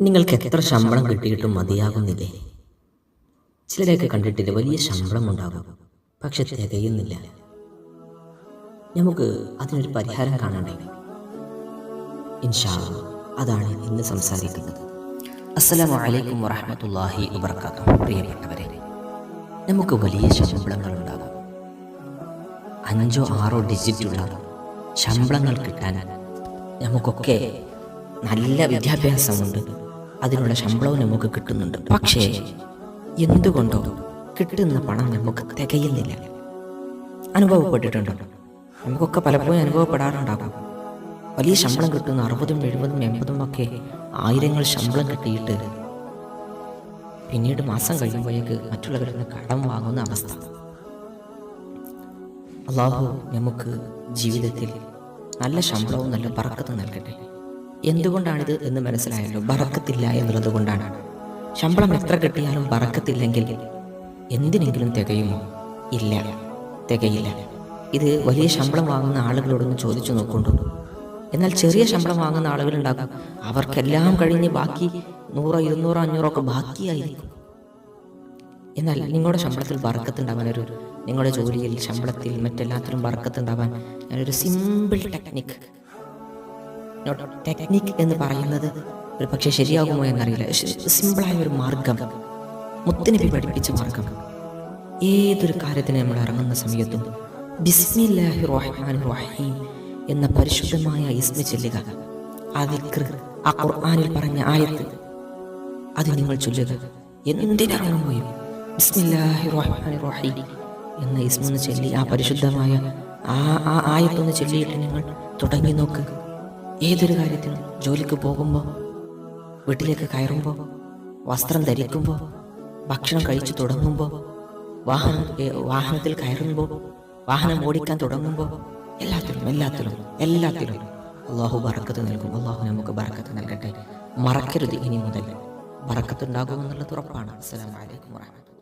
നിങ്ങൾക്ക് എത്ര ശമ്പളം കിട്ടിയിട്ടും മതിയാകുന്നില്ലേ? ചിലരെയൊക്കെ കണ്ടിട്ടില്ല വലിയ ശമ്പളം ഉണ്ടാകും പക്ഷെ തികയുന്നില്ല. നമുക്ക് അതിനൊരു പരിഹാരം കാണണ്ടേ? ഇൻഷാ അതാണ് ഇന്ന് സംസാരിക്കുന്നത്. അസ്സലാമു അലൈക്കും വറഹ്മത്തുള്ളാഹി വബർക്കാത്തു പ്രിയപ്പെട്ടവരെ നമുക്ക് വലിയ ശമ്പളങ്ങൾ ഉണ്ടാകും അഞ്ചോ ആറോ ഡിജിറ്റുള്ള ശമ്പളങ്ങൾ കിട്ടാൻ നമുക്കൊക്കെ നല്ല വിദ്യാഭ്യാസമുണ്ട്. അതിനുള്ള ശമ്പളവും നമുക്ക് കിട്ടുന്നുണ്ട്. പക്ഷേ എന്തുകൊണ്ടോ കിട്ടുന്ന പണം നമുക്ക് തികയുന്നില്ല. അനുഭവപ്പെട്ടിട്ടുണ്ടോ. നമുക്കൊക്കെ പലപ്പോഴും അനുഭവപ്പെടാറുണ്ടാകും. വലിയ ശമ്പളം കിട്ടുന്ന അറുപതും എഴുപതും എൺപതും ഒക്കെ ആയിരങ്ങൾ ശമ്പളം കിട്ടിയിട്ട് പിന്നീട് മാസം കഴിയുമ്പോഴേക്ക് മറ്റുള്ളവരിൽ നിന്ന് കടം വാങ്ങുന്ന അവസ്ഥ. അള്ളാഹു നമുക്ക് ജീവിതത്തിൽ നല്ല ശമ്പളവും നല്ല പറക്കത്തും നൽകട്ടെ. എന്തുകൊണ്ടാണിത് എന്ന് മനസ്സിലായല്ലോ? ബറക്കത്തില്ല എന്നുള്ളത് കൊണ്ടാണ് ശമ്പളം എത്ര കിട്ടിയാലും ബറക്കത്തില്ലെങ്കിൽ എന്തിനെങ്കിലും തികയുമോ? ഇല്ല. തികയില്ല. ഇത് വലിയ ശമ്പളം വാങ്ങുന്ന ആളുകളോടൊന്ന് ചോദിച്ചു നോക്കുന്നുണ്ടോ എന്നാൽ ചെറിയ ശമ്പളം വാങ്ങുന്ന ആളുകളുണ്ടാകും. അവർക്കെല്ലാം കഴിഞ്ഞ് ബാക്കി നൂറോ ഇരുന്നൂറോ അഞ്ഞൂറോ ഒക്കെ ബാക്കിയായിരിക്കും. എന്നാൽ നിങ്ങളുടെ ശമ്പളത്തിൽ വറക്കത്തുണ്ടാവാൻ ഒരു നിങ്ങളുടെ ജോലിയിൽ ശമ്പളത്തിൽ മറ്റെല്ലാത്തിലും വറക്കത്തുണ്ടാവാൻ ഞാനൊരു സിമ്പിൾ ടെക്നിക് ടെക്നിക് എന്ന് പറയുന്നത് ഒരു പക്ഷേ ശരിയാകുമോ എന്നറിയില്ല. സിമ്പിളായ ഒരു മാർഗം. മുത്തനബി പഠിപ്പിച്ച മാർഗം. ഏതൊരു കാര്യത്തിന് നമ്മൾ ഇറങ്ങുന്ന സമയത്തും ബിസ്മില്ലാഹി റഹ്മാൻ റഹീം എന്ന പരിശുദ്ധമായ ഇസ്മി ചൊല്ലുക. ആ ആ പറഞ്ഞ ആയത്ത്. അത് നിങ്ങൾ ചൊല്ലുക. എന്തിനിറങ്ങുമ്പോഴും ബിസ്മില്ലാഹി റഹ്മാൻ റഹീം എന്ന ഇസ്മൊന്ന് ചൊല്ലി ആ പരിശുദ്ധമായ ആ ആ ആയത്തൊന്ന് ചൊല്ലിയിട്ട് നിങ്ങൾ തുടങ്ങി നോക്ക്. ഏതൊരു കാര്യത്തിനും ജോലിക്ക് പോകുമ്പോൾ വീട്ടിലേക്ക് കയറുമ്പോൾ വസ്ത്രം ധരിക്കുമ്പോൾ ഭക്ഷണം കഴിച്ചു തുടങ്ങുമ്പോൾ വാഹനം വാഹനത്തിൽ കയറുമ്പോൾ വാഹനം ഓടിക്കാൻ തുടങ്ങുമ്പോൾ എല്ലാത്തിലും എല്ലാത്തിലും എല്ലാത്തിലും അള്ളാഹു ബറക്കത്ത് നൽകും. അള്ളാഹു നമുക്ക് ബറക്കത്ത് നൽകട്ടെ. മറക്കരുത് ഇനി മുതൽ. ബറക്കത്തുണ്ടാകുമെന്നുള്ളത് ഉറപ്പാണ്. അസ്സലാമു അലൈക്കും വറഹ്മത്തുള്ളാഹി